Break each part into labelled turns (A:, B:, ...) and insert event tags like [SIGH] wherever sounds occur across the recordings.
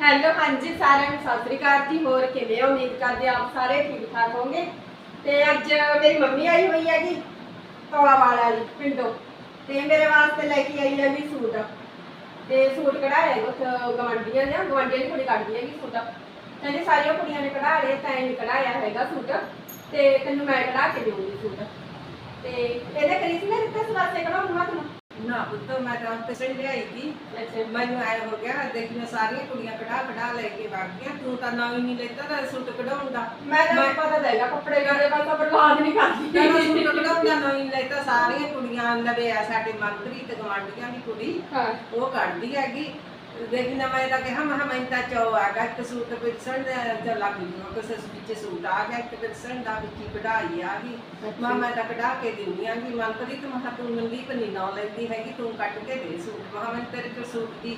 A: Hello ਹਾਂਜੀ ਸਾਰਿਆਂ ਨੂੰ ਸਤਿ ਸ੍ਰੀ ਅਕਾਲ ਜੀ। ਹੋਰ ਕਿਵੇਂ ਹੋ? ਉਮੀਦ ਕਰਦੇ ਆਪ ਸਾਰੇ ਠੀਕ ਠਾਕ ਹੋਵੋਗੇ। ਤੇ ਅੱਜ ਮੇਰੀ ਮੰਮੀ ਆਈ ਹੋਈ ਹੈਗੀ ਤੋਲਾ ਵਾਲਾ ਵਾਲੀ ਪਿੰਡੋਂ। ਤੇ ਮੇਰੇ ਵਾਸਤੇ ਲੈ ਕੇ ਆਈ ਹੈਗੀ ਸੂਟ। ਤੇ ਸੂਟ ਕਢਾ ਹੈਗਾ ਉੱਥੇ ਗਵਾਂਢੀਆਂ ਨੇ ਗਵਾਂਢੀਆਂ ਦੀ ਕੁੜੀ ਕੱਢਦੀ ਹੈਗੀ ਸੂਟ। ਕਹਿੰਦੇ ਸਾਰੀਆਂ ਕੁੜੀਆਂ ਨੇ ਕਢਾ ਲਏ, ਤਾਂ ਇਹ ਕਢਾਇਆ ਹੈਗਾ ਸੂਟ। ਤੇ ਤੈਨੂੰ ਮੈਂ ਕਢਾ ਕੇ ਦੇਵਾਂਗੀ ਸੂਟ। ਤੇ ਇਹਦੇ ਕਰੀਸ ਨੇ ਦਿੱਤੇ ਸਵਾਸੇ ਕਢਾਉਣਾ ਤੈਨੂੰ
B: ਨਾ ਪੁੱਤ ਮੈਂ ਤਾਂ ਪਸੰਦ ਲਿਆਈ ਸੀ। ਮੈਨੂੰ ਆਇਆ ਹੋ ਗਿਆ ਦੇਖ ਮੈਂ ਸਾਰੀਆਂ ਕੁੜੀਆਂ ਕਢਾ ਕਢਾ ਲੈ ਕੇ ਵਗ ਗਈਆਂ। ਤੂੰ ਤਾਂ ਨਾ ਹੀ ਨਹੀਂ ਲੈਤਾ ਤਾਂ ਸੂਟ ਕਢਾਉਣ ਦਾ।
A: ਮੈਂ ਤਾਂ
B: ਮੈਂ-
A: ਪਤਾ ਦੇਗਾ ਕੱਪੜੇ ਗਾੜੇ ਬਸ ਬਰਬਾਦ ਨਹੀਂ ਕਰਦੀ।
B: ਕਹਿੰਦਾ ਸੂਟ ਕਢਾਉਣ ਦਾ ਨਾ ਹੀ ਲੈਤਾ ਸਾਰੀਆਂ ਕੁੜੀਆਂ ਲਵੇ ਆ ਸਾਡੇ ਮੰਤਰੀ ਤੇ ਗਵਾਂਢੀਆਂ ਦੀ ਕੁੜੀ। ਉਹ ਕੱਢਦੀ ਹੈਗੀ। ਦੇਖ ਨਾ ਮੈਂ ਤਾਂ ਕਿਹਾ ਮੈਂ ਮੈਂ ਤਾਂ ਚੋ ਆ ਗਿਆ ਇੱਕ ਸੂਟ ਪਿਰਸਣ ਦਾ ਲੱਗ ਗਿਆ ਕਿਸੇ ਵਿੱਚ ਸੂਟ ਆ ਦਾ ਕਢਾਈ ਗਈ ਮੈਂ ਮੈਂ ਤਾਂ ਕਢਾ ਕੇ ਦਿੰਦੀ ਆ ਕਿ ਮੰਤਰੀ ਤੂੰ ਮਹਾ ਤੂੰ ਮੰਦੀ ਪਨੀ ਨਾ ਲੈਂਦੀ ਹੈਗੀ ਤੂੰ ਕੱਟ ਕੇ ਦੇ ਸੂਟ ਮਹਾ ਮੈਂ ਤੇਰੇ ਕੋਲ ਸੂਟ ਦੀ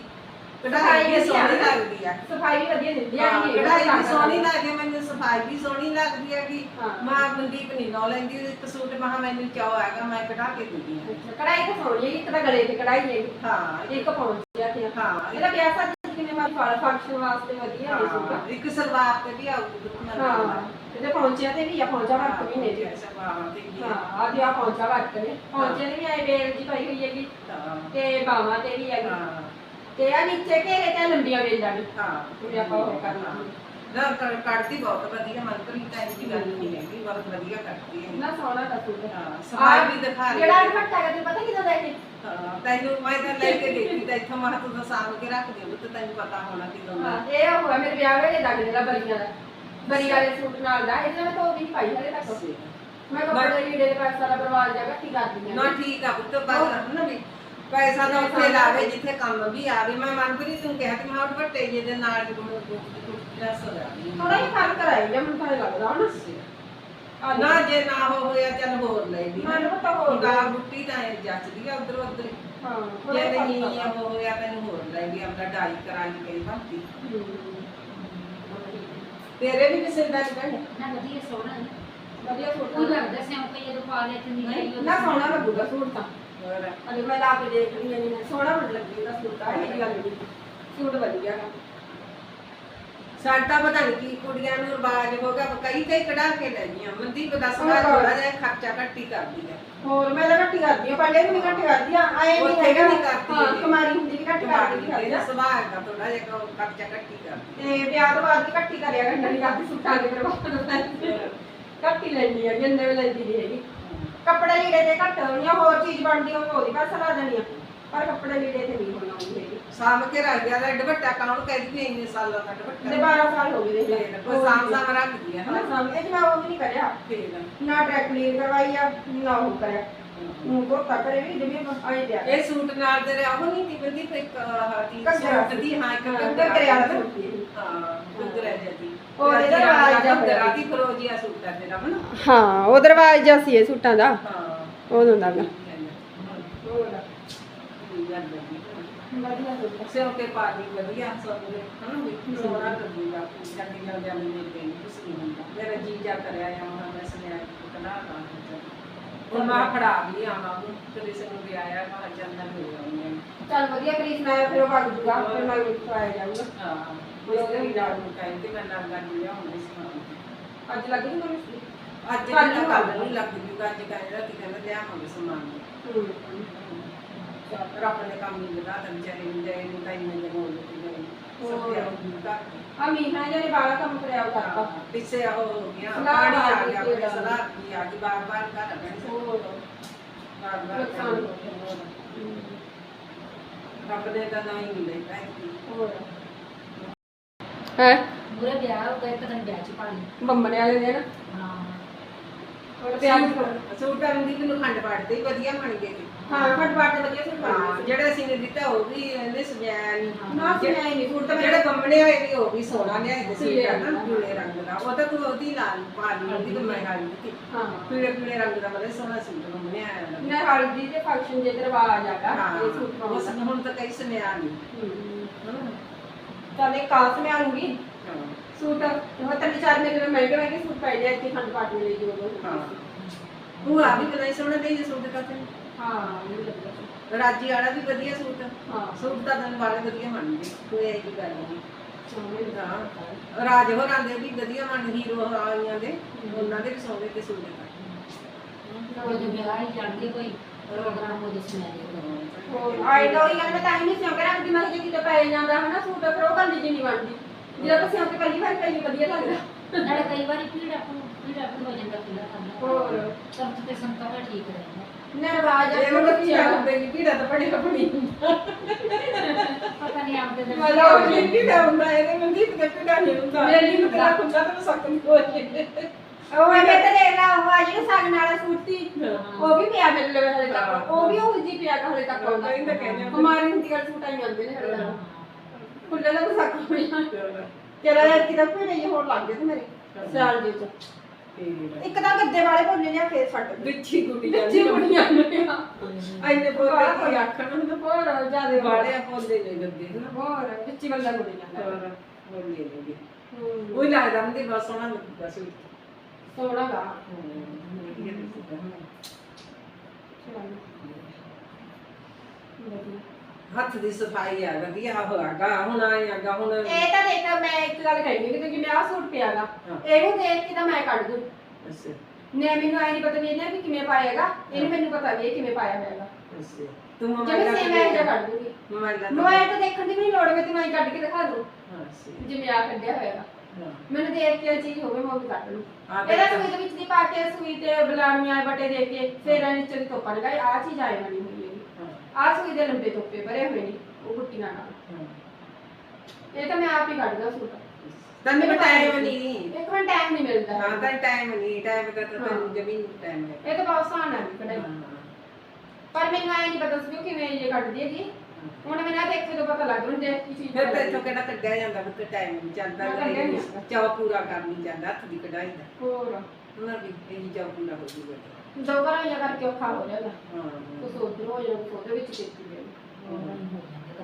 B: ਕਢਾਈ ਵੀ ਸੋਹਣੀ ਲੱਗਦੀ ਆ।
A: ਸਫ਼ਾਈ ਵਧੀਆ ਦਿੰਦੀ ਆ
B: ਹਾਂ, ਕਢਾਈ ਵੀ ਸੋਹਣੀ ਲੱਗਦੀ ਆ, ਮੈਨੂੰ ਸਫ਼ਾਈ ਵੀ ਸੋਹਣੀ ਲੱਗਦੀ
A: ਹਾਂ।
B: ਮਾਂ ਮਨਦੀਪ ਨਹੀਂ ਨਾ ਲੈਂਦੀ ਇੱਕ ਸੂਟ ਮਹਾ ਮੈਨੂੰ ਚਾਹ ਹੈਗਾ ਮੈਂ ਕਢਾ ਕੇ ਦਿੰਦੀ ਆ।
A: ਕਢਾਈ ਤਾਂ ਸੋਹਣੀ ਹੈ ਇੱਕ ਤਾਂ ਗਲੇ ਤੇ ਕਢਾਈ ਹੈ।
B: ਹਾਂ।
A: ਇੱਕ ਪਹੁੰਚ ਗਿਆ ਤੇ
B: ਹਾਂ।
A: ਇਹਦਾ ਵਿਆਹ ਸਾਡੀ ਕਿਵੇਂ ਮਾਰੀ ਫਾਲ ਫੰਕਸ਼ਨ ਵਾਸਤੇ ਵਧੀਆ ਹੈ
B: ਹਾਂ, ਇੱਕ ਸਲਵਾਰ ਤੇ ਵੀ ਆਊਗੀ
A: ਹਾਂ। ਇਹਦੇ ਪਹੁੰਚਿਆ ਤੇ ਵੀ ਆ ਪਹੁੰਚਾ ਵਰਤ ਵੀ ਨੇ ਜੀ। ਹਾਂ ਆਦੀ ਆ ਪਹੁੰਚਾ ਵਰਤ ਨੇ ਪਹੁੰਚੇ ਨੇ ਵੀ ਆਏ ਬੇਲ ਦੀ ਪਾਈ ਹੋਈ ਹੈਗੀ।
B: ਹਾਂ।
A: ਤੇ ਬਾਹਾਂ ਤੇ ਵੀ ਹੈਗੀ।
B: ਹਾਂ।
A: ਤੇ ਆ ਨੀਚੇ ਘੇਰੇ ਤੇ ਲੰਬੀਆਂ ਵੇਲਾਂ ਨੇ
B: ਹਾਂ
A: ਵੀ ਆਪਾਂ ਉਹ ਕਰਨਾ।
B: ਨਾ ਕਰ- ਕੱਢਦੀ ਬਹੁਤ ਵਧੀਆ ਮੰਤਰੀ ਤਾਂ ਇਹਦੀ ਗੱਲ ਨਹੀਂ ਹੈਗੀ ਬਹੁਤ ਵਧੀਆ ਕੱਢਦੀ ਹੈ
A: ਨਾ ਸੋਹਣਾ ਦਾ ਸੂਟ
B: ਹਾਂ ਸਫ਼ਾਈ ਵੀ ਦਿਖਾ ਰਹੀ
A: ਜਿਹੜਾ
B: ਹੈ।
A: ਦੁਪੱਟਾ ਹੈ ਤੈਨੂੰ ਪਤਾ ਕਿਦਾਂ ਦਾ ਹੈ
B: ਹਾਂ, ਤੈਨੂੰ ਮੈਂ ਤਾਂ ਲੈ ਕੇ ਦੇਖੀ ਤਾਂ ਇੱਥੋਂ ਮੈਂ ਤੂੰ ਤਾਂ ਸਾਂਭ ਕੇ ਰੱਖ ਦੇ ਤੇ ਤੈਨੂੰ ਪਤਾ ਹੋਣਾ ਕਿਦੋਂ ਦਾ।
A: ਹਾਂ ਇਹ ਹੋਇਆ ਮੇਰੇ ਵਿਆਹ ਵੇਲੇ ਲੱਗ ਜਿਹੜਾ ਬਰੀਆਂ ਦਾ। ਬਰੀ ਵਾਲੇ ਸੂਟ ਨਾਲ ਦਾ ਇਹਦੇ ਵਿੱਚ ਉਹ ਵੀ ਨਹੀਂ ਪਾਈ ਹਲੇ ਤੱਕ। ਮੈਂ ਕੱਪੜੇ ਲੀੜੇ ਦੇ ਪੈਸਾ ਦਾ ਬਰਬਾਦ ਜਗਾ ਕੀ ਕਰਦੀ
B: ਨਾ
A: ਹਾਂ
B: ਠੀਕ ਆ ਪੁੱਤ ਬਸ। ਨਾ ਵੀ। ਪੈਸਾ ਤਾਂ ਉੱਥੇ ਲਾਵੇ ਜਿੱਥੇ ਕੰਮ ਵੀ ਆਵੇ ਮੈਂ ਮਨਪ੍ਰੀਤ ਤੂੰ ਕਿਹਾ ਕਿ ਮੈਂ ਉਹ ਵੱਟੇ ਜੇ ਦੇ ਨਾਲ ਦੀ ਕੋਈ ਡਰੈਸ ਹੋ ਜਾਣੀ
A: ਥੋੜਾ ਹੀ ਫ਼ਰਕ ਰਹਿ ਗਿਆ ਮੈਨੂੰ ਤਾਂ ਲੱਗਦਾ ਆ
B: ਨਾ ਜੇ ਨਾ ਹੋ ਹੋਇਆ ਚੱਲ ਹੋਰ ਲੈ ਲਈ
A: ਮੈਨੂੰ ਤਾਂ ਹੋਰ।
B: ਦਾ ਬੁੱਟੀ ਤਾਂ ਇਹ ਜੱਚਦੀ ਆ ਉਧਰ ਉਧਰ।
A: ਹਾਂ
B: ਜੇ ਨਹੀਂ ਉਹ ਹੋਇਆ ਤੈਨੂੰ ਹੋਰ ਲੈ ਲਈ ਆਪਦਾ ਡਾਈ ਕਰਾਈ ਕਈ ਭਰਤੀ ਤੇਰੇ ਵੀ ਕਿਸੇ ਦਾ ਨਹੀਂ
C: ਨਾ ਵਧੀਆ ਸੋਹਣਾ ਹੈ।
A: ਵਧੀਆ
C: ਉਹ ਲੱਗਦਾ ਸਿਉਂਕ ਜਦੋਂ ਪਾ ਲਿਆ ਤੇ ਨਹੀਂ
A: ਨਾ ਸੋਹਣਾ ਲੱਗੂਗਾ ਸੂਟ ਤਾਂ। ਅਜੇ ਮੈਂ ਲਾ ਕੇ ਦੇਖ ਰਹੀ ਹਾਂ ਸੋਹਣਾ ਬਣ ਲੱਗੀ ਉਹਦਾ ਸੂਟ ਆ ਇਹ ਗੱਲ ਨਹੀਂ। ਸੂਟ ਵਧੀਆ ਗਾ
B: ਸਾਡਾ ਪਤਾ ਨਹੀਂ ਕੀ ਕੁੜੀਆਂ ਨੂੰ ਰਿਵਾਜ ਹੋ ਗਿਆ ਕਈ ਕਈ ਕਢਾ ਕੇ ਲੈ ਗਈਆਂ। ਮਨਦੀਪ ਦੱਸਦਾ ਥੋੜਾ ਜਿਹਾ ਖਰਚਾ ਘੱਟੀ ਕਰਦੀ ਹੈ।
A: ਹੋਰ ਮੈਂ ਤਾਂ ਘੱਟ ਕਰਦੀ ਹਾਂ ਪਹਿਲੇ ਵੀ ਘੱਟ ਕਰਦੀ ਆ ਆਏ ਨਹੀਂ ਹੈਗਾ।
B: ਨਹੀਂ ਕਰਦੀ
A: ਹਾਂ। ਕੁਮਾਰੀ ਹੁੰਦੀ ਵੀ ਘੱਟ ਕਰਦੀ ਸੀ
B: ਦਾ ਸੁਭਾਅ ਦਾ ਥੋੜਾ ਜਿਹਾ ਖਰਚਾ ਘੱਟੀ ਕਰਦੀ
A: ਤੇ ਵਿਆਹ ਤੋਂ ਬਾਅਦ ਵੀ ਘੱਟ ਹੀ ਕਰਿਆ ਕਰਨਾ ਨਹੀਂ ਕਰਦੀ ਸੂਟਾਂ ਦੇ ਪ੍ਰਭਾਵ ਘੱਟ ਹੀ ਲੈਂਦੀ ਆ ਜਿੰਨੇ ਵੀ ਲੈਂਦੀ ਨਹੀਂ ਹੈਗੀ। ਕੱਪੜੇ ਲੀੜੇ ਤੇ ਘੱਟ ਹੋਣੀ ਆ ਹੋਰ ਚੀਜ਼ ਬਣਦੀ ਹੋਵੇ ਉਹਦੀ ਪੈਸਾ ਲਾ ਦੇਣੀ ਆ। ਪਰ ਕੱਪੜੇ ਲੀੜੇ ਤੇ ਨਹੀਂ ਹੋਣਾ ਹੁੰਦੀ ਹੈਗੀ।
B: ਸਾਂਭ ਕੇ ਰੱਖ ਗਿਆ ਦਾ ਦੁਪੱਟਾ ਕਾਉਣ ਕਹਿੰਦੀ ਵੀ ਇੰਨੇ ਸਾਲਾਂ ਦਾ
A: ਤੇ
B: ਦੁਪੱਟਾ।
A: 12 ਸਾਲ ਹੋ ਗਏ ਦੇਖ ਲੈ
B: ਕੋਈ ਸਾਂਭ ਸਾਂਭ ਰੱਖਦੀ ਹੈ
A: ਹਨਾ ਸਾਹਮਣੇ ਇਹ ਜਮਾ ਉਹ ਵੀ ਨਹੀਂ ਕਰਿਆ।
B: ਫੇਰ।
A: ਨਾ ਟਰੈਕ ਕਲੀਨ ਕਰਵਾਈ ਆ ਨਾ ਉਹ ਕਰਿਆ। ਉਹ ਕੋਤਾ ਕਰੇ ਵੀ ਜਿਵੇਂ ਆਈ ਦਿਆ
B: ਇਹ ਸੂਟ ਨਾਲ ਤੇਰੇ ਆਹ ਨਹੀਂ ਤੀ ਬੰਦੀ ਤੇ ਇੱਕ ਆਹ ਤੀ
A: ਘੱਗਰਾ।
B: ਸੂਟ ਦੀ ਹਾਂ ਇੱਕ
A: ਵਾਲਾ ਸੂਟ। ਸੀ ਇਹ।
B: ਹਾਂ ਦੀ।
A: ਹੋਰ ਇਹਦਾ ਜਿਹਾ ਹੋਇਆ।
B: ਘੱਗਰਾ ਦੀ ਫਰੋਜੀਆ ਸੂਟ ਤੇਰਾ ਹਨਾ
A: ਹਾਂ ਉਹ ਦਰਵਾਜ਼ ਸੀ ਇਹ ਸੂਟਾਂ ਦਾ।
B: ਹਾਂ।
A: ਉਦੋਂ ਦਾ ਗਾ।
B: ਸਿਰ ਤੇ ਪਾ ਦੀ ਵਧੀਆ ਸੋਹਣੇ ਹਨਾ ਵੀ? ਸੋਹਣਾ ਲੱਗੂਗਾ ਜੱਗੀ ਨਾਲ ਜਾਂਦੇ ਨੇ ਤੇ ਕੁਛ ਨਹੀਂ ਹੁੰਦਾ। ਮੇਰਾ ਜੀ ਜਾ ਕਰਿਆ ਆ ਹੁਣ ਮੈਂ ਸੁਣਿਆ ਕਿ ਕਨਾ ਦਾ ਹੁਣ ਮੈਂ ਫੜਾ ਵੀ ਆਵਾਂ ਨੂੰ ਤੇ ਕਿਸੇ ਨੂੰ ਵੀ ਆਇਆ ਮੈਂ ਜਾਂਦਾ ਹੋ ਆਉਂਦੇ
A: ਚੱਲ ਵਧੀਆ ਕ੍ਰਿਸ਼ਨ ਆਇਆ ਫਿਰ ਉਹ ਭੱਜ ਜੂਗਾ ਫਿਰ ਮੈਂ ਵੀ ਆਇਆ ਜਾਊਗਾ।
B: ਹਾਂ। ਉਹ ਵੀ ਨਾਲ ਨੂੰ ਕਹਿੰਦੇ ਮੈਂ ਨਾਲ ਗੱਲ ਲਿਆਉਂਦੀ ਸੀ
A: ਅੱਜ ਲੱਗ ਜੂ ਮੈਨੂੰ
B: ਅੱਜ
A: ਕੱਲ੍ਹ
B: ਕੱਲ
A: ਨੂੰ
B: ਲੱਗ ਜੂਗਾ ਅੱਜ ਕਹਿੰਦਾ ਕਿ ਕਹਿੰਦਾ ਲਿਆਵਾਂਗੇ ਸਮਾਨ। ਰੱਬ ਨੇ ਕੰਮ ਨਹੀਂ ਵਧਾ ਤਾਂ ਵਿਚਾਰੇ ਨੂੰ ਜਾਏ ਨੂੰ ਤਾਂ ਇੰਨੇ ਜਮੋਲ ਦਿੱਤੀ ਗਈ ਸਭ ਤੇ ਆਉਂਦਾ
A: ਆ ਮੀਨਾ ਜਿਹੜੇ ਬਾਲਾ ਕੰਮ ਕਰਿਆ ਕਰਦਾ
B: ਪਿੱਛੇ ਉਹ ਹੋ ਗਿਆ। ਪਾਣੀ
A: ਆ ਗਈ
B: ਗਿਆ
A: ਤੇ
B: ਆਪਣੇ ਸਲਾਹ ਕੀ ਆ ਗਈ ਬਾਰ ਬਾਰ ਕਰ ਰਹਿਣਾ
A: ਹੋਰ।
B: ਬਾਰ ਬਾਰ
A: ਨੁਕਸਾਨ ਹੋ ਗਿਆ।
B: ਰੱਬ ਨੇ ਤਾਂ ਹੀ ਨਹੀਂ ਲੈਤਾ
A: ਹੋਰ। ਹੈ?
C: ਮੂਰੇ ਵਿਆਹ ਹੋ ਗਿਆ ਪਤਾ ਨਹੀਂ ਵਿਆਹ ਚ ਪਾ ਲਈ
A: ਬੰਬਨੇ ਵਾਲੇ ਦੇ ਨਾ
C: ਹਾਂ
A: ਹੋਰ ਪਿਆਰ
B: ਸੂਟਾਂ। ਦੀ ਨੂੰ ਖੰਡ ਪਾੜਦੇ ਹੀ ਵਧੀਆ ਬਣ ਗਏ ਸੀ।
A: ਹਾਂ ਫਟ ਫਟ ਤੇ ਵਧੀਆ ਸੂਟ
B: ਹਾਂ
A: ਪਾਉਂਦੇ
B: ਜਿਹੜਾ ਅਸੀਂ ਨੇ ਦਿੱਤਾ ਉਹ ਵੀ ਇਹਨੇ ਸਜਾਇਆ ਨਹੀਂ
A: ਨਾ ਸੀ ਮੈਂ ਨਹੀਂ ਸੂਟ ਤਾਂ
B: ਜਿਹੜੇ ਬੰਬਣੇ ਹੋਏ ਵੀ ਉਹ ਵੀ ਸੋਹਣਾ ਲਿਆਏ ਸੀ
A: ਪੀਲੇ
B: ਨਾ ਪੀਲੇ ਰੰਗ ਦਾ। ਉਹ ਤਾਂ ਤੂੰ ਉਹਦੀ ਲਾਲ ਪਾ ਲਈ ਉਹਦੀ ਤਾਂ ਮੈਂ ਹਾਲੀ ਦਿੱਤੀ।
A: ਹਾਂ।
B: ਪੀਲੇ ਪੀਲੇ ਰੰਗ ਦਾ ਬੜਾ ਸੋਹਣਾ ਸੂਟ ਬੰਬਣੇ ਆਇਆ ਨਾ
A: ਹਲਦੀ ਦੇ ਫੰਕਸ਼ਨ ਜੇ ਦਰਵਾਜ ਆਗਾ
B: ਹਾਂ।
A: ਇਹ ਸੂਟ ਪਾਉਂਦਾ
B: ਹੁਣ ਤਾਂ ਕਈ ਸੁਨਿਆ ਨਹੀਂ
A: ਹੂੰ। ਕਾਸ ਮੈਂ ਆਉਂਗੀ। ਸੂਟ ਉਹ ਤਾਂ ਚਾਰ ਮੇਰੇ ਮਹਿੰਗੇ ਮਹਿੰਗੇ ਸੂਟ ਪੈ ਜਾਏ ਕਿ ਖੰਡ ਪਾਟ ਮਿਲੇ ਜੀ ਉਹ
B: ਹਾਂ। ਉਹ ਆ ਵੀ ਬਲਾਈ ਸੋਹਣਾ ਦੇ ਜੇ ਸੂਟ ਦਾ ਤੇ
A: ਹਾਂ ਮੈਨੂੰ ਲੱਗਦਾ
B: ਰਾਜੀ ਵਾਲਾ ਵੀ ਵਧੀਆ ਸੂਟ
A: ਹਾਂ।
B: ਸੂਟ ਤਾਂ ਤੈਨੂੰ ਵਾਲੇ ਵਧੀਆ ਗਏ ਕੋਈ ਇਹ ਗੱਲ ਨਹੀਂ। ਰਾਜ ਹੋਰਾਂ ਦੇ ਵੀ ਵਧੀਆ ਮਨ ਹੀਰੋ ਆਈਆਂ ਦੇ ਉਹਨਾਂ ਦੇ ਵੀ ਸੋਨੇ ਤੇ ਸੂਟ
C: ਉਹ ਜੋ ਵਿਆਹ ਹੀ ਜਾਂਦੇ ਕੋਈ। ਪ੍ਰੋਗਰਾਮ ਉਹ ਦੱਸਣਾ ਦੇ
A: ਹੋਰ ਆਈ ਤਾਂ ਉਹੀ ਗੱਲ ਮੈਂ ਤਾਂ ਹੀ ਨਹੀਂ ਸਿਉਂ ਕੇ ਰੱਖਦੀ ਮੈਂ ਕਿਹਾ ਜੇ ਕਿਤੇ ਪੈ ਜਾਂਦਾ ਹਨਾ ਸੂਟ ਫਿਰ ਉਹ ਗੱਲ ਜੀ ਨਹੀਂ ਬਣਦੀ। ਜਦੋਂ ਤਾਂ ਸਿਉਂ ਕੇ ਪਹਿਲੀ ਵਾਰ ਪਈ ਵਧੀਆ ਲੱਗਦਾ।
C: ਨਾਲੇ ਕਈ ਵਾਰੀ ਪੀੜ ਆਪ ਨੂੰ ਪੀੜ ਆਪ ਨੂੰ ਹੋ ਜਾਂਦਾ ਪੀੜਾ ਕਰਨਾ
A: ਹੋਰ।
C: ਸਭ ਤੇ ਸੰਤਾ ਦਾ ਠੀਕ ਰਹਿੰਦਾ
A: ਨਰਵਾਜ
B: ਜੇ ਉਹ ਬੱਚਾ ਹੁੰਦੇ ਨਹੀਂ ਪੀੜਾ ਤਾਂ ਬੜੀ ਆਪਣੀ
C: ਪਤਾ ਨਹੀਂ ਆਪਦੇ ਦਿਲ
B: ਮਤਲਬ ਉਹ ਕੀ ਦਾ ਹੁੰਦਾ ਇਹਦੇ ਮਨਦੀਪ ਦੇ ਪੀੜਾ ਨਹੀਂ ਹੁੰਦਾ।
A: ਮੇਰੀ
B: ਨਹੀਂ ਹੁੰਦਾ ਹੁੰਦਾ ਤਾਂ ਸੱਕ ਨਹੀਂ ਹੋ ਜੇ
A: ਉਹ ਮੈਂ ਤਾਂ ਦੇਖ ਲਾ ਉਹ ਆ ਜਿਹੜਾ ਸਾਗਨ ਵਾਲਾ ਸੂਟ
C: ਹਾਂ।
A: ਉਹ ਵੀ ਪਿਆ ਮੇਰੇ ਲਈ ਹਲੇ ਤੱਕ। ਉਹ ਵੀ ਉਹ ਜੀ ਪਿਆ ਹਲੇ ਤੱਕ। ਆਉਂਦਾ
B: ਤਾਂ।
A: ਹਮਾਰੇ ਹਿੰਦੀ ਵਾਲੇ ਸੂਟ ਆਈ ਜਾਂਦੇ ਨੇ ਹਲੇ ਤੱਕ। ਖੁੱਲੇ ਦਾ ਪਸਾਕ ਹੋਈਆਂ ਤੇਰਾ ਯਾਰ ਕਿਦਾ ਭੇੜੇ ਜਿਹੇ ਹੋਣ ਲੱਗ ਗਏ ਤੇ ਮੇਰੇ। ਸਿਆਲ ਦੇ ਚ। ਇੱਕ ਤਾਂ ਗੱਦੇ ਵਾਲੇ ਭੁੱਲੇ ਨੇ ਫੇਰ ਫੱਟ
B: ਵਿੱਚੀ ਗੁੱਡੀ
A: ਵਿੱਚੀ ਨੇ
B: ਐਨੇ ਬੋਲੇ ਕੀ ਆਖਣ ਹੁੰਦਾ
A: ਹੋਰ ਜਿਆਦੇ
B: ਵਾਲੇ ਬੋਲੇ ਨੇ ਗੱਦੇ। ਨਾ
A: ਹੋਰ ਵਿੱਚੀ ਵੱਲਾ
B: ਹੋਰ ਬੋਲੇ ਨੇ
A: ਹੂੰ
B: ਉਹ ਲੱਗਦਾ ਹੁੰਦੀ ਬਸ ਸੋਹਣਾ ਲੱਗਦਾ ਸੀ
A: ਸੋਹਣਾ ਗਾ।
B: ਹੱਥ ਦੀ ਸਫ਼ਾਈ ਆ ਵਧੀਆ ਹੋਗਾ ਹੁਣ ਆਏਗਾ ਹੁਣ
A: ਇਹ ਤਾਂ ਦੇਖ ਮੈਂ ਇੱਕ ਗੱਲ ਕਹਿਣੀ ਕਿ ਜਿਵੇਂ ਆਹ ਸੂਟ ਪਿਆਗਾ।
B: ਹਾਂ।
A: ਇਹਨੂੰ ਦੇਖ ਕੇ ਤਾਂ ਮੈਂ ਕੱਢ ਦੂੰ।
B: ਅੱਛਾ।
A: ਨੇ ਮੈਨੂੰ ਆਈ ਨਹੀਂ ਪਤਾ ਵੀ ਇਹਨੇ ਵੀ ਕਿਵੇਂ ਪਾਏਗਾ ਇਹਨੂੰ ਮੈਨੂੰ ਪਤਾ ਵੀ ਇਹ ਕਿਵੇਂ ਪਾਇਆ
B: ਅੱਛਾ। ਤੂੰ
A: ਜਿਵੇਂ
B: ਮੋਬਾਈਲ
A: ਸੇਮ ਐ ਜਿਹਾ ਕੱਢ ਦੂੰਗੀ।
B: ਮੋਬਾਈਲ
A: ਮੋਬਾਈਲ ਤੋਂ ਦੇਖਣ ਦੀ ਵੀ ਨਹੀਂ ਲੋੜ ਮੈਂ ਤੈਨੂੰ ਆਈ ਕੱਢ ਕੇ ਦਿਖਾ ਦੂੰ।
B: ਅੱਛਾ।
A: ਜਿਵੇਂ ਆ ਕੱਢਿਆ ਹੋਏਗਾ। ਮੈਨੂੰ ਦੇਖ ਕੇ ਇਹ ਚੀਜ਼ ਹੋਵੇ ਮੈਂ ਉਹ ਵੀ ਕੱਢ ਲੂੰ
B: ਆ
A: ਇਹਦਾ ਸੂਈ ਦੇ ਵਿੱਚ ਦੀ ਪਾ ਕੇ ਸੂਈ ਤੇ ਬਲਾਮੀਆਂ ਬਟੇ ਦੇ ਕੇ ਫੇਰ ਇਹ ਨੀਚੇ ਦੀ ਤੋਪਣ ਗਏ ਆ ਚੀਜ਼ ਆਏ ਬਣੀ ਹੋਈ ਹੈਗੀ ਆ ਸੂਈ ਦੇ ਲੰਬੇ ਤੋਪੇ ਭਰੇ ਹੋਏ ਨੇ ਉਹ ਗੁੱਟੀਆਂ ਨਾਲ। ਇਹ ਤਾਂ ਮੈਂ ਆਪ ਹੀ ਕੱਢਦਾ ਸੂਟ।
B: ਤੈਨੂੰ ਟਾਈਮ ਨਹੀਂ।
A: ਇੱਕ ਮਿੰਟ ਟਾਈਮ ਨਹੀਂ ਮਿਲਦਾ।
B: ਹਾਂ ਤਾਂ ਟਾਈਮ ਨਹੀਂ ਟਾਈਮ ਦਾ ਤਾਂ ਤੈਨੂੰ ਜ਼ਮੀਨ ਟਾਈਮ ਹੈ
A: ਇਹ ਤਾਂ ਬਹੁਤ ਆਸਾਨ ਹੈ ਕਢਾਈ। ਪਰ ਮੈਨੂੰ ਆਏ ਨਹੀਂ ਪਤਾ ਸੀ ਵੀ ਕਿਵੇਂ ਇਹ ਕੱਢਦੀ ਹੈਗੀ। ਹੁਣ ਮੈਨੂੰ ਆਹ ਦੇਖੇ ਤੋਂ ਪਤਾ ਲੱਗ ਰਿਹਾ ਕੀ ਚੀਜ਼
B: ਫਿਰ ਤਾਂ ਇੱਥੋਂ ਕਿਹੜਾ ਕੱਢਿਆ ਜਾਂਦਾ ਫਿਰ ਟਾਈਮ ਨਹੀਂ ਚੱਲਦਾ
A: ਹਾਂ, ਕੱਢਿਆ ਨੀ ਜਾਂਦਾ।
B: ਚਾਹ ਪੂਰਾ ਕਰ ਨਹੀਂ ਜਾਂਦਾ ਹੱਥ ਦੀ ਕਢਾਈ ਦਾ
A: ਹੋਰ।
B: ਉਹਨਾਂ ਦੀ ਇਹ ਚਾਹ ਪੂਰਾ ਹੋ ਜੂਗਾ।
A: ਦੋ ਘਰਾਂ ਜਾਂ ਕਰਕੇ ਔਖਾ ਹੋ ਜਾਂਦਾ।
B: ਹਾਂ।
A: ਕੁਛ ਉਧਰ ਹੋ ਜਾਂਦਾ ਕੁਛ ਉਹਦੇ ਵਿੱਚ ਕੀਤੀ ਗਈ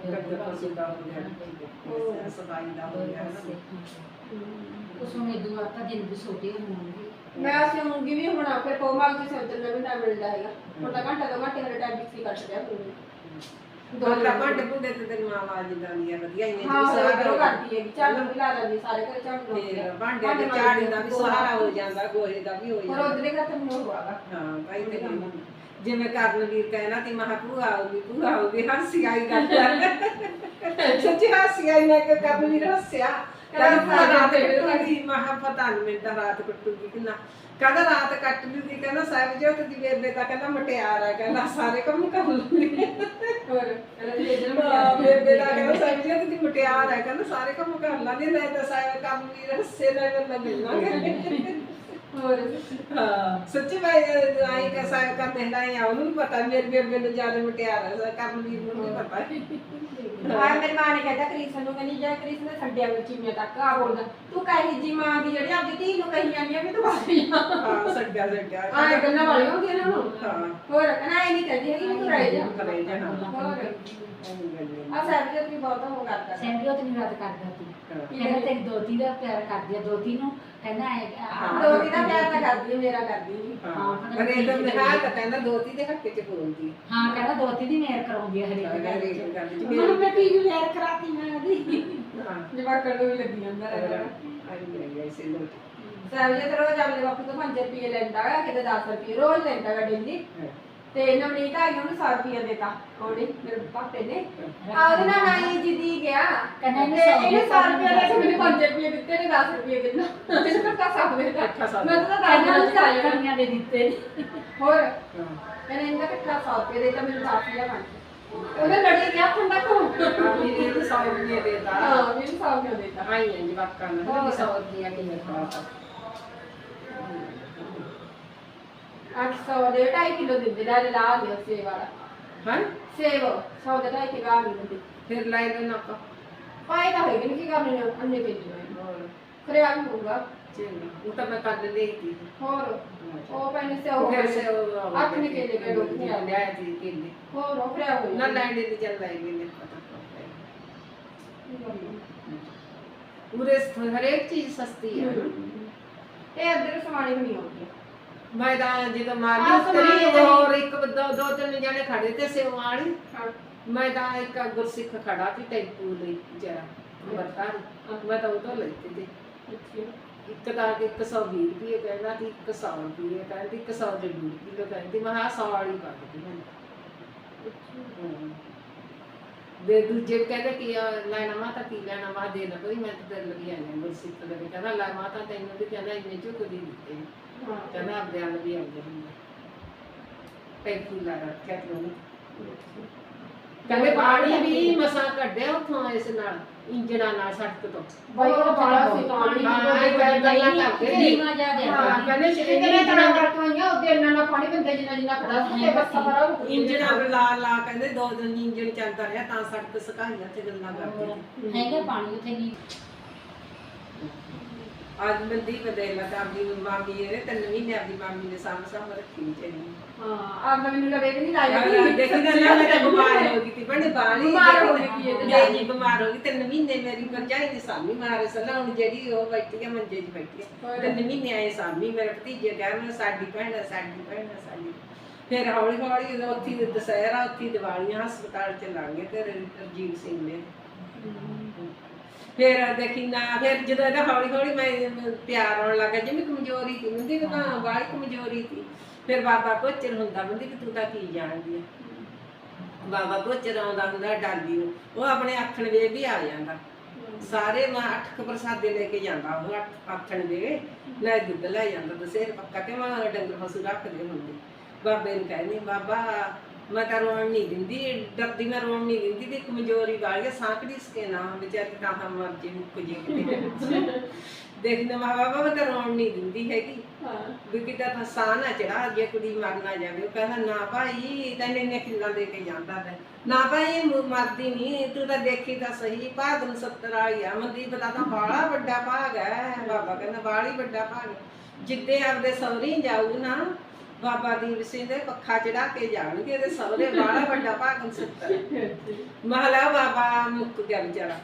B: ਕੱਢ ਪਾਸੇ ਦਾ ਹੋ। ਗਿਆ ਸਫ਼ਾਈ ਦਾ ਹੋ। ਗਿਆ ਨਾ
C: ਉਸ ਨੂੰ ਇਦੋਂ ਆਪਾਂ ਦਿਨ ਵੀ ਛੋਟੇ ਹੋਣਗੇ
A: ਮੈਂ ਸਿਉਂਗੀ ਵੀ ਹੁਣ ਫਿਰ ਕੋਮਲ ਦੀ ਸੋਚਣ ਨੂੰ ਵੀ ਟਾਈਮ ਮਿਲਦਾ ਹੈਗਾ। ਹੁਣ ਤਾਂ ਘੰਟਾ ਦੋ ਘੰਟੇ ਹਲੇ ਟਾਈਮ ਵੀ ਕੱਟ ਰਿਹਾ ਪੂਰੀ
B: ਦੋ ਭਾਂਡੇ ਭੁੰਡੇ ਤੇ ਤੇਰੀ ਮਾਂ ਆਵਾਜ਼ ਦਿੰਦੀ ਆ ਵਧੀਆ ਹੀ ਨੇ
A: ਹਾਂ ਉਹ
B: ਸਾਰਾ
A: ਕਰਦੀ ਹੈਗੀ ਝਾੜੂ ਵੀ ਲਾ ਦਿੰਦੀ ਸਾਰੇ ਘਰ ਝਾੜੂ ਲਾਉਂਦੀ
B: ਫਿਰ
A: ਆ।
B: ਭਾਂਡੇ ਦੇ ਝਾੜੀ ਦਾ ਵੀ ਸਹਾਰਾ ਹੋ ਜਾਂਦਾ ਗੋਹੇ ਦਾ ਵੀ ਹੋ
A: ਹੋਰ
B: ਜਾਂਦਾ।
A: ਉਧਰੇ ਘਰ ਤੇ ਮੈਨੂੰ ਹੋਆਗਾ
B: ਹਾਂ ਭਾਈ ਤੇ। ਕੰਮ ਜਿਵੇਂ ਕਰਨਵੀਰ ਕਹਿਣਾ ਤੇ ਮਹਾ ਭੂਆ ਆਉਗੀ ਭੂਆ ਆਉਗੀ ਹਾਸੀ ਆਈ ਗੱਲ [LAUGHS] ਸੱਚੀ ਹਾਸੀ ਆਈ ਮੈਂ ਕਿ ਕਰਨਵੀਰ ਹੱਸਿਆ। ਕਹਿੰਦਾ ਰਾਤ ਕੱਟੂਗੀ? ਮਹਾ ਪਤਾ ਨਹੀਂ ਤਾਂ ਰਾਤ ਕੱਟੂਗੀ ਕਹਿੰਦਾ ਰਾਤ ਕੱਟ ਲੂਗੀ ਕਹਿੰਦਾ ਸਾਹਿਬ ਜੀ ਦੀ ਬੇਬੇ ਤਾਂ ਕਹਿੰਦਾ ਮਟਿਆਰ ਆ ਕਹਿੰਦਾ ਸਾਰੇ ਕੰਮ ਕਰ ਲੂਗੀ।
A: ਹੋਰ ਕਹਿੰਦਾ
B: ਬੇਬੇ ਦਾ ਕਹਿੰਦਾ ਸਾਹਿਬ ਜੀ ਦੀ ਮਟਿਆਰ ਆ ਕਹਿੰਦਾ ਸਾਰੇ ਕੰਮ ਕਰ ਲਾਂਗੇ ਨਾ ਤਾਂ ਸਾਹਿਬ ਕਰਨਵੀਰ ਹੱਸੇ ਨਾਲ ਗੱਲਾਂ ਮਿਲਣਗੇ
A: ਹੋਰ।
B: ਹਾਂ ਸੱਚੀ ਮੈਂ ਆਈ ਕਾ ਸਾਹਿਬ ਕਰ ਦੇਣਾ ਆ ਉਹਨੂੰ ਪਤਾ ਮੇਰੇ ਬੇਬੇ ਨੂੰ ਜਾਣੇ ਮਟਿਆਰ ਵੀਰ ਨੂੰ ਨਹੀਂ ਪਤਾ।
A: ਆ ਮੇਰੀ ਮਾਂ ਨੇ ਕਹਿੰਦਾ ਕ੍ਰਿਸ਼ਨ ਨੂੰ ਕਹਿੰਦੀ ਜਾ ਕ੍ਰਿਸ਼ਨ ਨੇ ਛੱਡਿਆ ਵਿੱਚ ਚੀਮੇ ਤੱਕ ਆ ਬੋਲਦਾ ਤੂੰ ਕਹੀ ਜੀ ਮਾਂ ਦੀ ਜਿਹੜੀ ਆਪਦੀ ਧੀ ਨੂੰ ਕਹੀ ਜਾਂਦੀ ਆ ਵੀ ਤੂੰ ਬਾਹਰ ਜਾ
B: ਹਾਂ ਸੱਡਿਆ ਸੱਡਿਆ
A: ਆਏ ਗੱਲਾਂ ਵਾਲੀਆਂ ਹੁੰਦੀਆਂ ਨੇ ਹੁਣ
B: ਹਾਂ।
A: ਹੋਰ ਕਹਿੰਦਾ ਇਹ ਨਹੀਂ ਕਹਿੰਦੀ ਹੈਗੀ ਵੀ ਤੂੰ ਰਹਿ ਜਾ।
B: ਕਰੇ ਜਾ ਹਾਂ।
A: ਹੋਰ।
B: ਹੈ।
A: ਆ ਸਰਬਜੀਤ ਵੀ ਬਹੁਤ ਹੋ ਕਰਦਾ।
C: ਸੈਂਡੀਓ ਤੇ ਨਹੀਂ ਰਾਤ ਕਰਦਾ ਤੀ
B: ਹਾਂ।
C: ਕਹਿੰਦਾ ਤੇ ਦੋਤੀ ਦਾ ਪਿਆਰ ਕਰਦੀ ਆ ਦੋਤੀ ਨੂੰ ਕਹਿੰਦਾ
B: ਹਾਂ।
A: ਦੋ ਦਿਨਾਂ ਪਿਆਰ ਤਾਂ ਕਰਦੀ ਹੈ ਮੇਰਾ ਕਰਦੀ ਨਹੀਂ
B: ਹਾਂ। ਤਾਂ ਕਹਿੰਦਾ ਦੋਤੀ ਦੇ ਹੱਕ ਚ ਬੋਲਦੀ
C: ਹਾਂ ਕਹਿੰਦਾ ਦੋਤੀ ਦੀ ਮੇਰ ਕਰਾਉਂਦੀ ਹਰੇਕ
B: ਹੈ
C: ਗੱਲ
B: ਹਰੇਕ
C: ਚ।
B: ਗੱਲ ਚ
A: ਮੈਨੂੰ ਮੈਂ ਟੀਵੀ ਵੇਅਰ ਕਰਾਤੀ ਮੈਂ ਉਹਦੀ।
B: ਹਾਂ।
A: ਜਵਾਕਾਂ ਨੂੰ ਵੀ ਲੱਗੀ ਜਾਂਦਾ
B: ਆਈ
A: ਰਹਿੰਦਾ
B: ਨਹੀਂ ਗਈ ਸੀ ਲੋਟ
A: ਸਰਬਜੀਤ ਰੋਜ਼ ਆਪਣੇ ਬਾਪੂ ਤੋਂ 5 ਰੁਪਏ ਲੈਂਦਾ ਕਿਤੇ 10 ਰੁਪਏ ਰੋਜ਼ ਲੈਂਦਾ ਹੈ ਡੇਲੀ। ਤੇ ਨਵਨੀਤ ਆ ਗਈ ਉਹਨੂੰ 100 ਰੁਪਏ ਦੇਤਾ ਉਹਨੇ ਮੇਰੇ ਪਾਪੇ ਨੇ। ਆ ਉਹਦੇ ਨਾਲ ਨਾਈ ਜਿੱਦੀ ਗਿਆ।
C: ਕਹਿੰਦਾ ਇਹਨੂੰ
A: ਤੇ
C: ਸੌ
A: ਇਹਨੇ 100 ਰੁਪਏ ਲੈ ਕੇ
C: ਦਿੱਤਾ।
A: ਮੈਨੂੰ 5 ਰੁਪਏ ਦਿੱਤੇ ਨੇ 10 ਰੁਪਏ ਦੇ
B: ਇਕੱਠਾ ਸੌ
A: ਮੈਂ ਤਾਂ
C: ਕਹਿੰਦਾ ਉਹਨੂੰ
A: ਚਾਹੀਏ
C: ਸਾਰੀਆਂ ਦੇ ਦਿੱਤੇ ਨੇ।
A: ਹੋਰ?
B: ਹਾਂ।
A: ਇਹਨੇ ਇਹਦਾ ਕੱਟਾ 100 ਰੁਪਏ ਦੇਤਾ ਮੈਨੂੰ 10 ਰੁਪਏ ਬਣ ਉਹਨੇ ਲੜੀ ਗਿਆ ਠੰਡਾ ਕੋ
B: ਮੇਰੀ ਇਹ ਸੌ ਰੁਪਏ ਦੇਤਾ।
A: ਹਾਂ ਮੈਨੂੰ 100 ਰੁਪਏ ਦੇਤਾ।
B: ਆਈ ਹੈ ਜਵਾਕਾਂ ਨੂੰ ਵੀ ਸੌ ਰੁਪਏ ਕੇ ਦਿੱਤਾ
A: 800 ਦੇ 2.5 ਕਿਲੋ ਦਿੰਦੇ ਲੈ ਲਾ ਗਿਆ ਸੇਬ ਵਾਲਾ
B: ਹਾਂ
A: ਸੇਬ 100 ਦੇ 2.5 ਕਿਲੋ ਆ ਗਈ ਦਿੰਦੇ
B: ਫਿਰ ਲੈ ਲੈਣਾ ਆਪਾਂ
A: ਪਾਏ ਤਾਂ ਹੋਏਗੀ ਨਹੀਂ ਕੀ ਕਰਨੇ ਨੇ ਅੰਨੇ ਭੇਜੋ
B: ਹੋਰ
A: ਖਰਿਆ ਵੀ ਹੋਊਗਾ
B: ਚੰਗਾ ਉਹ ਤਾਂ ਮੈਂ ਕੱਢ ਲਈ ਸੀ
A: ਹੋਰ ਉਹ ਪੈਨੇ ਸੇ ਉਹ
B: ਫਿਰ ਸੇ ਉਹ
A: ਅੱਠ ਨੇ ਕੇਲੇ ਕੇ ਡੋਕ ਨਹੀਂ ਆਉਂਦੇ
B: ਲਿਆ ਸੀ ਕੇਲੇ
A: ਹੋਰ ਉਹ ਖਰਿਆ ਹੋਈ
B: ਨਾ ਲੈਂਦੇ ਨਹੀਂ ਚੱਲ ਲੈ ਗਏ ਨੇ ਪਤਾ ਪੂਰੇ ਹਰੇਕ ਚੀਜ਼ ਸਸਤੀ ਹੈ
A: ਇਹ ਅੱਧਰ ਸਮਾਣੇ ਵੀ ਨਹੀਂ ਆਉਂਦੀ
B: ਮੈਂ ਤਾਂ ਜਦੋਂ
A: ਆਹ
B: ਮਾਰਨੀ
A: ਸਮਾਨ
B: ਹੋਰ ਇੱਕ ਦੋ ਦੋ ਤਿੰਨ ਜਣੇ ਖੜੇ ਤੇ ਸੇਵਾ ਵਾਲੀ
A: ਹਾਂ
B: ਮੈਂ ਤਾਂ ਇੱਕ ਗੁਰਸਿੱਖ ਖੜਾ ਸੀ ਟੈਂਪੂ ਲਈ ਜਰਾ ਬਰਤਨ ਮੈਂ ਤਾਂ ਉਹ ਤੋਂ ਲੈਤੀ ਤੇ ਇੱਕ ਇੱਕ ਸੌ ਵੀਹ ਰੁਪਏ ਕਹਿੰਦਾ ਇੱਕ ਸੌ ਰੁਪਏ ਕਹਿੰਦੀ ਇੱਕ ਸੌ ਦੇ ਵੀਹ ਕਿਲੋ ਕਹਿੰਦੀ ਮੈਂ ਹਾਂ ਸੌ ਵਾਲੀ ਪਾ ਦਿੱਤੀ ਮੈਨੂੰ ਹਮ। ਦੇ ਦੂਜੇ ਕਹਿੰਦੇ ਕੀ ਆ, ਲੈਣਾ ਮਾਤਾ ਕੀ ਲੈਣਾ ਵਾ ਦੇ ਨਾ ਕੋਈ ਮੈਂ ਤਾਂ ਤੇਰੇ ਲਈ ਆਇਆ ਗੁਰਸਿੱਖ ਦੇ ਵਿੱਚ। ਕਹਿੰਦਾ ਲੈ ਮਾਤਾ ਤੈਨੂੰ ਵੀ ਕਹਿੰਦਾ ਇੰਨੇ ਝੁਕਦੀ ਦਿੱਤੇ। ਕਹਿੰਦਾ ਆਪਦੇ ਆਲ ਵੀ ਆਉਂਦੇ ਹੁੰਦੇ ਪੈਪੂ ਲਾ ਰੱਖਿਆ ਤੂੰ ਕਹਿੰਦੇ ਪਾਣੀ ਵੀ ਮਸਾਂ ਕੱਢਿਆ ਉੱਥੋਂ ਇਸ ਨਾਲ। ਇੰਜਣਾ ਨਾਲ ਸੜਕ ਤੋਂ।
C: ਬਾਈ ਉਹ ਬੜਾ ਸੀ ਪਾਣੀ
B: ਨੇ। ਕਹਿੰਦੇ
A: ਨਾਲ ਤਰ੍ਹਾਂ ਕਰਕੇ ਹੋਈਆਂ ਉਹਦੇ ਇੰਨਾ ਨਾ ਪਾਣੀ ਬੰਦੇ ਜਿੰਨਾ ਜਿੰਨਾ ਖੜਾ ਸੀ ਤੇ ਬੱਸਾਂ ਭਰਾ ਉਹ
B: ਇੰਜਣਾ ਲਾ ਲਾ ਕਹਿੰਦੇ ਦੋ ਦਿਨ ਇੰਜਣ ਚੱਲਦਾ ਰਿਹਾ ਤਾਂ ਸੜਕ ਸੁਕਾਈਆਂ ਤੇ ਗੱਲਾਂ ਕਰਦੇ ਨੇ।
C: ਹੈਗਾ ਪਾਣੀ ਉੱਥੇ ਨਹੀਂ
B: ਅੱਜ ਮਨਦੀਪ ਦੇ ਲਗਾ ਆਪਣੀ ਮਾਮੀ ਨੇ ਤਿੰਨ ਮਹੀਨੇ ਆਪਣੀ ਮਾਮੀ ਨੇ ਸਾਂਭ ਸਾਂਭ ਰੱਖੀ ਵਿਚਾਰੀ
A: ਹਾਂ ਆਪ ਤਾਂ ਮੈਨੂੰ ਲਵੇ ਵੀ ਨਹੀਂ ਲਾਇਆ
B: ਦੇਖੀ ਤਾਂ ਨਾ ਮੈਂ ਤਾਂ ਬਿਮਾਰ ਹੋ ਗਈ ਤੀ ਬੜੇ ਬਾਲੀ
A: ਬਿਮਾਰ ਹੋ ਗਈ ਸੀ ਤੇ
B: ਮੈਂ ਜੀ ਬਿਮਾਰ ਹੋ ਗਈ ਤਿੰਨ ਮਹੀਨੇ ਮੇਰੀ ਭਰਜਾਈ ਦੀ ਸਾਮੀ ਮਾਰੇ ਸਲਾ ਹੁਣ ਜਿਹੜੀ ਉਹ ਬੈਠੀ ਹੈ ਮੰਜੇ 'ਚ ਬੈਠੀ ਹੈ ਤਿੰਨ ਮਹੀਨੇ ਆਏ ਸਾਮੀ ਮੇਰੇ ਭਤੀਜੇ ਕਹਿ ਰਹੇ ਸਾਡੀ ਭੈਣ ਹੈ ਸਾਡੀ ਭੈਣ ਹੈ ਸਾਡੀ। ਫਿਰ ਹੌਲੀ ਹੌਲੀ ਜਦੋਂ ਉੱਥੇ ਦੁਸਹਿਰਾ ਉੱਥੇ ਦੀਵਾਲੀਆਂ ਹਸਪਤਾਲ ਚ ਲਾਂਗੇ ਤੇ ਰਜੀਵ ਸਿੰਘ ਨੇ। ਫਿਰ ਦੇਖੀ ਨਾ, ਫਿਰ ਜਦੋਂ ਇਹਦਾ ਹੌਲੀ ਹੌਲੀ ਮੈਂ ਪਿਆਰ ਆਉਣ ਲੱਗਾ, ਜਿਵੇਂ ਕਮਜ਼ੋਰੀ ਸੀ ਮੰਦੀ ਤਾਂ ਬਾਹਲੀ ਕਮਜ਼ੋਰੀ ਸੀ। ਫਿਰ ਬਾਬਾ ਕੋਚਰ ਹੁੰਦਾ ਮੰਦੀ ਕਿ ਤੂੰ ਤਾਂ ਕੀ ਜਾਣਦੀ ਹੈ ਬਾਬਾ ਕੋਚਰ ਆਉਂਦਾ ਹੁੰਦਾ ਡਾਲੀ ਨੂੰ। ਉਹ ਆਪਣੇ ਆਖਣ ਵੇ ਵੀ ਆ ਜਾਂਦਾ। ਸਾਰੇ ਮੈਂ ਅੱਠ ਕੁ ਪ੍ਰਸਾਦੇ ਲੈ ਕੇ ਜਾਂਦਾ, ਉਹ ਅੱਠ ਆਖਣ ਵੇ ਲੈ ਦੁੱਧ ਲੈ ਜਾਂਦਾ ਦਸੇਰ ਪੱਕਾ ਕਿ ਮੈਂ ਡੰਗਰ ਫਸੂ ਰੱਖਦੇ ਹੁੰਦੇ। ਬਾਬੇ ਨੂੰ ਕਹਿੰਦੀ, ਬਾਬਾ ਮੈਂ ਤਾਂ ਰੋਣ ਨਹੀਂ ਦਿੰਦੀ ਡਰਦੀ ਮੈਂ ਰੋਣ ਨਹੀਂ ਦਿੰਦੀ ਤੇ ਕਮਜ਼ੋਰੀ ਵਾਲੀ ਸਾਂਕੜੀ ਸਕੇ ਨਾ ਵਿਚਾਰੀ ਤਾਂ ਹਮ ਮਰ ਜੇ ਮੁੱਕ ਜੇ ਕਿਤੇ। ਦੇਖਦੇ ਮਾ ਬਾਬਾ ਮੈਂ ਤਾਂ ਰੋਣ ਨਹੀਂ ਦਿੰਦੀ ਹੈਗੀ।
A: ਹਾਂ।
B: ਵੀ ਕਿਤੇ ਸਾਹ ਨਾ ਚੜਾ ਜੇ ਕੁੜੀ ਮਰ ਨਾ ਜਾਵੇ। ਉਹ ਕਹਿੰਦਾ ਨਾ ਭਾਈ ਤੈਨੂੰ ਇੰਨੇ ਕਿੱਲਾਂ ਦੇ ਕੇ ਜਾਂਦਾ ਹੈ ਨਾ ਭਾਈ ਮਰਦੀ ਨਹੀਂ ਤੂੰ ਤਾਂ ਦੇਖੀ ਤਾਂ ਸਹੀ ਭਾਗ ਨੂੰ 70 ਆਈ ਆ ਮਨਦੀਪ ਦਾ ਤਾਂ ਬਾਲਾ ਵੱਡਾ ਭਾਗ ਹੈ। ਬਾਬਾ ਕਹਿੰਦਾ ਬਾਲੀ ਵੱਡਾ ਭਾਗ। ਜਿੱਦੇ ਆਪਦੇ ਸਹੁਰੀ ਜਾਊ ਨਾ ਬਾਬਾ ਦੀਪ ਸਿੰਘ ਦੇ ਪੱਖਾ ਚੜਾ ਕੇ ਜਾਣਗੇ ਇਹਦੇ ਸਹੁਰੇ ਬਾਲਾ ਵੱਡਾ ਭਾਗ ਨੂੰ 70 ਮਹਲਾ ਬਾਬਾ ਮੁੱਕ ਗਿਆ ਵਿਚਾਰਾ।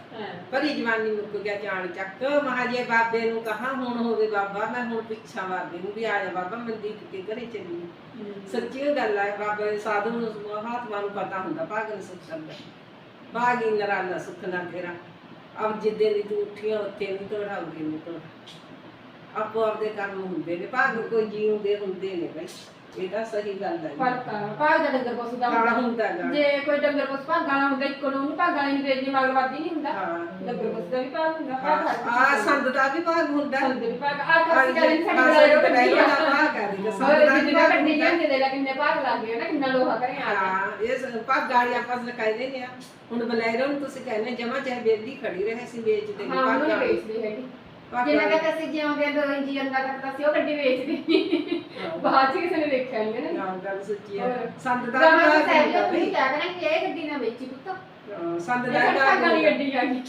B: ਭਰੀ ਜਵਾਨੀ ਮੁੱਕ ਗਿਆ ਜਾਣ ਚੱਕ। ਮਹਾਜੇ ਬਾਬੇ ਨੂੰ ਕਹਾ ਹੁਣ ਹੋਵੇ ਬਾਬਾ ਮੈਂ ਹੁਣ ਪਿੱਛਾ ਬਾਬੇ ਨੂੰ ਵੀ ਆ ਜਾ ਬਾਬਾ ਮਨਦੀਪ ਕੇ ਘਰੇ ਚੱਲੀ। ਸੱਚੀ ਗੱਲ ਹੈ ਬਾਬਾ ਦੇ ਸਾਧੂ ਨੂੰ ਮਹਾਤਮਾ ਨੂੰ ਪਤਾ ਹੁੰਦਾ ਭਾਗਨ ਸੁਖ ਦਾ ਭਾਗੀ ਨਰਾਲਾ ਸੁਖ ਨਾ ਤੇਰਾ ਅਬ ਜਿੱਦੇ ਦੀ ਤੂੰ ਉੱਠੀਆਂ ਉੱਥੇ ਨਹੀਂ ਤੋੜਾਉਗੀ ਨਹੀਂ ਤੋੜ ਆਪੋ ਆਪਦੇ ਕਰਮ ਹੁੰਦੇ ਨੇ ਭਾਗ ਕੋਈ ਜੀਉਂਦੇ ਹੁੰਦੇ ਨੇ ਬਈ ਇਹ ਤਾਂ ਸਹੀ ਗੱਲ ਹੈ
A: ਫ਼ਰਕ ਆ ਭਾਗ ਦਾ ਡੰਗਰ ਪਸ਼ੂ ਦਾ
B: ਕਾਲਾ
A: ਹੁੰਦਾ।
B: ਹੁੰਦਾ ਗਾ
A: ਜੇ ਕੋਈ ਡੰਗਰ ਪਸ਼ੂ ਭਾਗਾਂ ਵਾਲਾ ਹੁੰਦਾ ਇੱਕੋ ਨੂੰ ਉਹਨੂੰ ਭਾਗਾਂ ਵਾਲੀ ਨੂੰ ਮਗਰਵਾਦੀ ਨਹੀਂ ਹੁੰਦਾ।
B: ਹਾਂ।
A: ਡੰਗਰ ਪਸ਼ੂ ਦਾ ਵੀ ਭਾਗ ਹੁੰਦਾ ਭਾਗ ਹਰ ਕਿਸੇ
B: ਆ
A: ਦਾ।
B: ਸੰਦ ਦਾ ਵੀ ਭਾਗ ਹੁੰਦਾ।
A: ਸੰਦ ਵੀ ਭਾਗ ਆ ਕਾਸੀ ਗੱਲ ਨਹੀਂ ਸਾਡੀ ਲੜਾਈ
B: ਲੜਾਈ
A: ਕੱਢੀ
B: ਦਾ
A: ਆ
B: ਭਾਗ
A: ਹੋਰ
B: ਦਾ ਵੀ ਭਾਗ
A: ਕੱਢੀ। ਜਾਂਦੇ ਦੇ ਲੈ ਕਿੰਨੇ ਭਾਗ ਲੱਗ ਗਏ ਨਾ ਕਿੰਨਾ ਲੋਹਾ ਕਰੇ ਆ। ਗਿਆ
B: ਹਾਂ ਇਹ ਸ- ਭਾਗ ਗਾੜੀ ਆਪਾਂ ਨੇ ਆ। ਹੁਣ ਬਲੈਰੋ ਨੂੰ ਤੁਸੀਂ ਕਹਿੰਦੇ ਜਮਾ ਚਾਹੇ ਬੇਲੀ ਖੜੀ ਰਹੇ ਸੀ ਵੇਚਦੇ ਨੇ
A: ਹਾਂ ਉਹਨੂੰ
B: ਭਾਗਾਂ
A: ਨਹੀਂ ਵੇਚਦੇ ਹੈਗੇ।
B: ਭਾਗਾਂ
A: ਜਿੰਨਾ ਕਹਿੰਦਾ ਸੀ ਜਿਉਂਦੇ ਦੋ ਇੰਜੀ ਅੰਦਾ ਕਰਦਾ ਸੀ ਉਹ ਗੱਡੀ ਵੇਚਦੀ ਬਾਅਦ ਚ ਕਿਸੇ ਨੇ ਦੇਖਿਆ ਨਹੀਂ ਨਾ।
B: ਹਾਂ ਗੱਲ ਸੱਚੀ ਹੈ। ਸੰਦ ਦਾ
A: ਗਾਣਾ ਤਾਂ ਸਹਿਬ
B: ਹੁੰਦਾ
A: ਤੁਸੀਂ
B: ਬਈ।
A: ਕਿਆ ਕਰਾਂਗੇ ਇਹ ਗੱਡੀ ਨਾ ਵੇਚੀ ਪੁੱਤ।
B: ਹਾਂ, ਸੰਦ ਦਾ ਹੁੰਦਾ।
A: ਗੱਡੀ ਆ ਗਈ।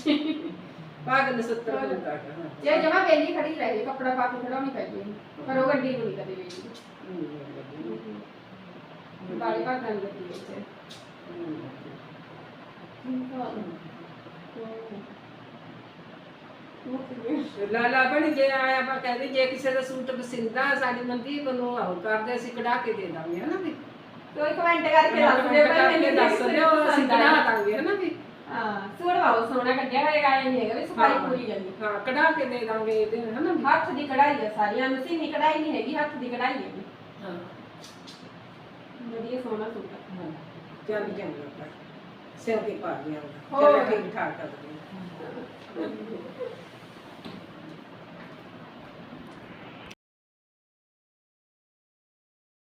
B: ਨੂੰ 70 ਹੁੰਦਾ।
A: ਜੇ ਜਮਾ ਵੇਲੀ ਖੜੀ ਰਹੇ ਕੱਪੜਾ ਪਾ ਕੇ ਖੜਾਉਣੀ ਪੈ ਗਈ ਪਰ ਉਹ ਗੱਡੀ ਨੂੰ ਨਹੀਂ ਕਦੇ ਵੇਚੀ। ਬਾਲੀ ਭਾਗਾਂ ਦੀ ਗੱਡੀ ਵੇਚੇ।
B: ਲਾਲਾ ਬਣ ਜੇ ਆਇਆ ਆਪਾਂ ਕਹਿੰਦੇ ਜੇ ਕਿਸੇ ਦਾ ਸੂਟ ਪਸੰਦਾ ਸਾਡੀ ਮਨਦੀਪ ਨੂੰ ਆਹ ਕਰਦੇ ਅਸੀਂ ਕਢਾ ਕੇ ਦੇ ਦਾਂਗੇ ਹਨਾ ਵੀ।
A: ਕੋਈ ਕਮੈਂਟ ਕਰਕੇ ਦੱਸ ਦਿਓ
B: ਕਰਕੇ ਦੱਸ ਦਿਓ ਅਸੀਂ ਕਢਾ ਦਾਂਗੇ ਹਨਾ ਵੀ।
A: ਹਾਂ ਸੂਟ ਪਾਓ ਸੋਹਣਾ ਕੱਢਿਆ ਹੋਏਗਾ ਇਹ ਨਹੀਂ ਹੈਗਾ ਵੀ ਸਫ਼ਾਈ ਪੂਰੀ ਜਾਂਦੀ
B: ਹਾਂ ਕਢਾ ਕੇ ਦੇ ਦਾਂਗੇ ਇਹਦੇ ਹਨਾ
A: ਹੱਥ ਦੀ ਕਢਾਈ ਆ ਸਾਰੀਆਂ ਮਸ਼ੀਨੀ ਕਢਾਈ ਨਹੀਂ ਹੈਗੀ ਹੱਥ ਦੀ ਕਢਾਈ ਹੈ
B: ਹਾਂ।
A: ਵਧੀਆ ਸੋਹਣਾ ਸੂਟ।
B: ਹਾਂ ਚੱਲ ਚੰਗਾ ਸਿਰ ਤੇ ਪਾ ਲਿਆ
A: ਹੋਰ।
B: ਠੀਕ ਠਾਕ ਕਰ ਦਿਓ